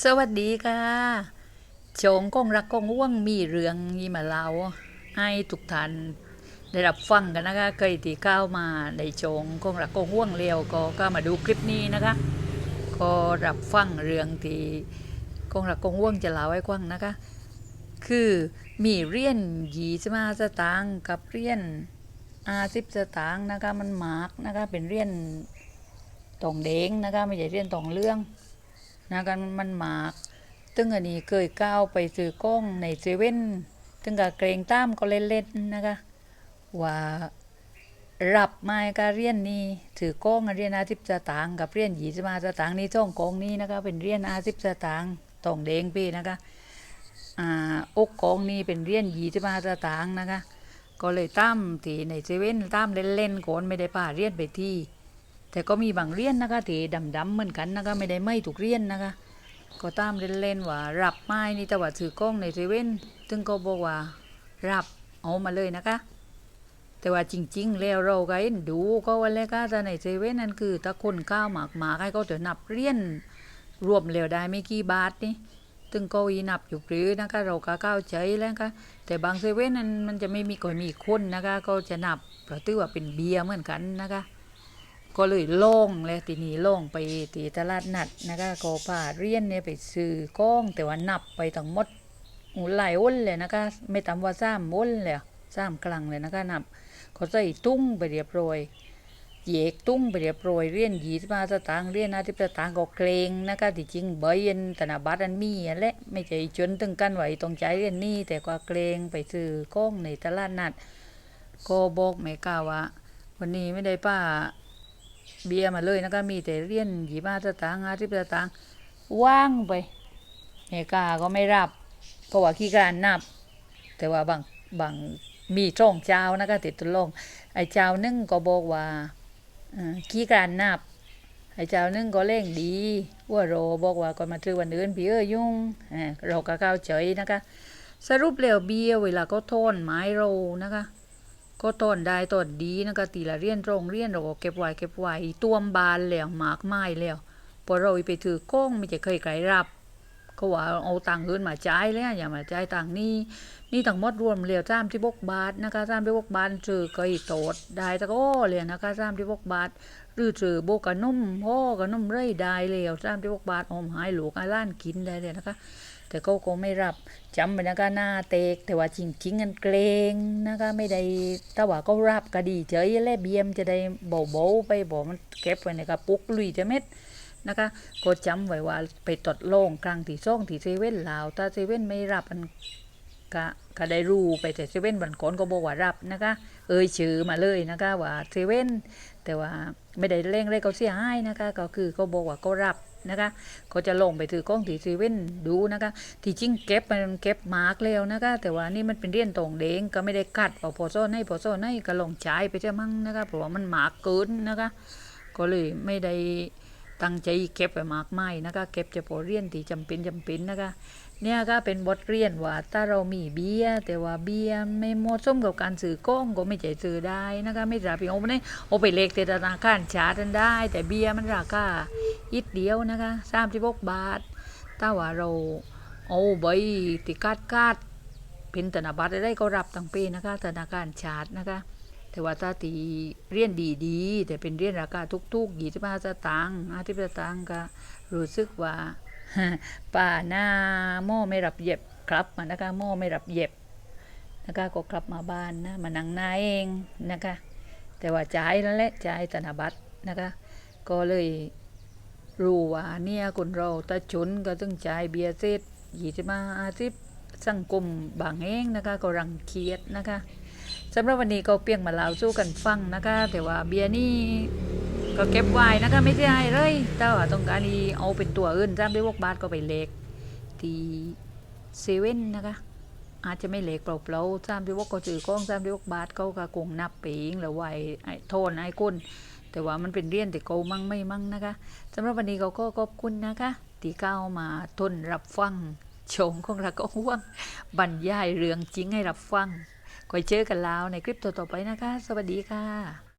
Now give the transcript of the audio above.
สวัสดีค่ะโจงกงรักกงว่วงมีเรื่องนี้มาเล่าให้ทุกท่านได้รับฟังกันนะคะเคยตีเข้ามาในโจงกงรักกงว่วงเร็วก็ก็มาดูคลิปนี้นะคะก็รับฟังเรื่องที่กงรักกงว่วงจะเล่าให้ฟังนะคะ คือมีเรียนยีสมาสตางค์กับเรียนอาสิบสตางค์นะคะมันมาร์กนะคะเป็นเรียนตองเด้งนะคะไม่ใช่เรียนตองเรื่อง นะกันมันหมากตึงอันนี้เคยก้าวไปซื้อกล้องในเซเว่นตึงกับเกรงตามก็เล่นๆนะคะว่ารับมาการเรียนนี่ถือกล้องเรียนอาทิตย์สตางกับเรียนหยีสมาสตางนี่ช่องกองนี้นะคะเป็นเรียนอาทิตย์สตางค์ตองเด้งพี่นะคะอ่าอกกองนี้เป็นเรียนหยีสมาสตางนะคะก็เลยตั้มที่ในเซเว่นตั้มเล่นๆก่อนไม่ได้พาเรียนไปที่ แต่ก็มีบางเรียนนะคะที่ดำๆเหมือนกันนะคะไม่ได้ไม่ถูกเรียนนะคะ ก็ตามเล่นๆว่ารับไม้นี่แต่ว่าถือกล้องในเซเว่นซึ่งก็บอกว่ารับเอามาเลยนะคะ แต่ว่าจริง ๆ แล้วเราก็เห็นดูก็วันแรกก็แต่ในเซเว่นนั่นคือถ้าคนข้าวหมากหมากให้เขาจะนับเรียนรวมแล้วได้ไม่กี่บาทนี่ตึงก็อีนับอยู่หรือนะคะเราก็เข้าใจแล้วค่ะแต่บางเซเว่นนั้นมันจะไม่มีก่อยมีคนนะคะ ก็จะนับเพราะถือว่าเป็นเบียร์เหมือนกันนะคะ ก็เลยโล่งเลยทีนี้โล่งไปตีตลาดนัดนะคะก็พาเรียนเนี่ยไปซื้อก้องแต่ว่านับไปทั้งหมดหูหลายอ้นเลยนะคะไม่ต่ำว่าสามอ้นเลยสามครั้งเลยนะคะนับเขาใส่ตุ้งไปเรียบร้อยเยกตุ้งไปเรียบร้อยเรียนยีสมาสตางเรียนอาทิตย์สตางก็เกรงนะคะที่จริงเบยนธนบัตรอันมีอันและไม่ใช่จนถึงกันไหวตรงใจเรียนนี่แต่ก็เกรงไปซื้อก้องในตลาดนัดก็บอกแม่กาว่า วันนี้ไม่ได้ป้า เบียมาเลยนะคะมีแต่เรียนหยีมาสตางอาทิตย์สตางว่างไปเมกาก็ไม่รับ เพราะว่าขี้การนับ แต่ว่าบางบางมีช่องเจ้านะคะติดตุลงไอ้เจ้านึงก็บอกว่าขี้การนับไอ้เจ้านึงก็เร่งดีว่าโรบอกว่าก่อนมาซื้อวันอื่นพี่เอ้ยยุ่งเราก็เข้าใจนะคะ สรุปแล้วเบียเวลาก็โทนไม้เรานะคะ ก็ต้นได้ต้นดีนะคะตีละเรียนโรงเรียนเราก็เก็บไว้เก็บไว้ตัวมบานแล้วหมากไม้แล้วพอเราไปถือกล้องไม่จะเคยใครรับ ก็ว่าเอาตังเงินมาจ่ายแล้วอย่ามาจ่ายตังค์นี่นี่ต่างมดรวมแล้วจ้ามที่บกบาทนะคะจ้ามที่บกบาทเจอก็อีโตดได้ตะก็เลยนะคะจ้ามที่บกบาท หรือซื้อโบกะนุ่มพ่อกะนุ่มเร่ได้แล้วสามที่บกบาทอมหายหลูกไอ้ล้านกินได้เลยนะคะ แต่เขาก็ไม่รับจำไปนะคะหน้าเตก แต่ว่าจริงๆกันเกรงนะคะ ไม่ได้แต่ว่าก็รับก็ดีเฉยแล่เบียมจะได้เบาๆไปบอกมันเก็บไว้ในกระปุกลุยจะเม็ดนะคะก็จำไว้ว่าไปตดโล่งกลางที่ซ่องที่เซเว่นลาวถ้าเซเว่นไม่รับมันก็ก็ได้รู้ไปแต่เซเว่นวันก่อนก็บอกว่ารับนะคะ เอ่ยชื่อมาเลยนะคะว่าเซเว่นแต่ว่า ไม่ได้เร่งเลยเขาเสียหายนะคะ ก็คือเขาบอกว่าเขารับนะคะเขาจะลงไปถือกล้องที่เซเว่นดูนะคะ ที่จริงเก็บมันเก็บมาร์กแล้วนะคะ แต่ว่านี่มันเป็นเรียนตรงเด้งก็ไม่ได้กัดเอาพอโซ่ในพอโซ่ในก็ลงใช้ไปเจ้ามั่งนะคะเพราะว่ามันมาร์กเกินนะคะ ก็เลยไม่ได้ ตั้งใจเก็บไปมากไม่นะคะเก็บเฉพาะเรียนที่จำเป็นจำเป็นนะคะเนี่ยก็เป็นบทเรียนว่าถ้าเรามีเบียร์แต่ว่าเบียร์ไม่เหมาะสมกับการซื้อกล้องก็ไม่ใช่ซื้อได้นะคะไม่สามารถเอาไปเนี่ยเอาไปเลกแต่ธนาคารชาร์จกันได้ แต่เบียร์มันราคาอิดเดียวนะคะสามสิบกบาทถ้าว่าเราเอาใบติกาดกาดเป็นธนบัตรได้ก็รับตั้งปีนะคะธนาคารชาร์จนะคะ แต่ว่าถ้าตีเรียนดีๆ แต่เป็นเรียนราคาทุกๆยี่สิบห้าสตางค์ห้าสิบสตางค์ก็รู้สึกว่าป่าหน้าหม้อไม่รับเย็บครับมานะคะหม้อไม่รับเย็บนะคะก็กลับมาบ้านนะมานั่งหน้าเองนะคะ แต่ว่าจ่ายแล้วแหละจ่ายธนบัตรนะคะ ก็เลยรู้ว่าเนี่ยคนเราตาชนก็ต้องจ่ายเบียร์เศษยี่สิบห้าอาทิตย์สังคมบางเองนะคะก็รังเกียจนะคะ สำหรับวันนี้ก็เปียงมาเล่าสู้กันฟังนะคะ แต่ว่าเบียร์นี่ก็เก็บไว้นะคะไม่ใช่เลยแต่ว่าต้องการีเอาเป็นตัวอื่นจ้ามด้วยวกบาทก็ไปเล็กทีเซเว่นนะคะอาจจะไม่เล็กเปล่าๆจ้ามด้วยวกก็จือกล้องจ้ามด้วยวกบาทเขาก็คงนับปเองหรือไว้ไอ้โทนไอ้ก้นแต่ว่ามันเป็นเรียนแต่เกามั่งไม่มั่งนะคะสำหรับวันนี้เขาก็ขอบคุณนะคะที่เข้ามาทนรับฟังชมของเราก็ห่วงบรรยายเรื่องจริงให้รับฟัง ไว้เจอกันแล้วในคลิปต่อๆไปนะคะ สวัสดีค่ะ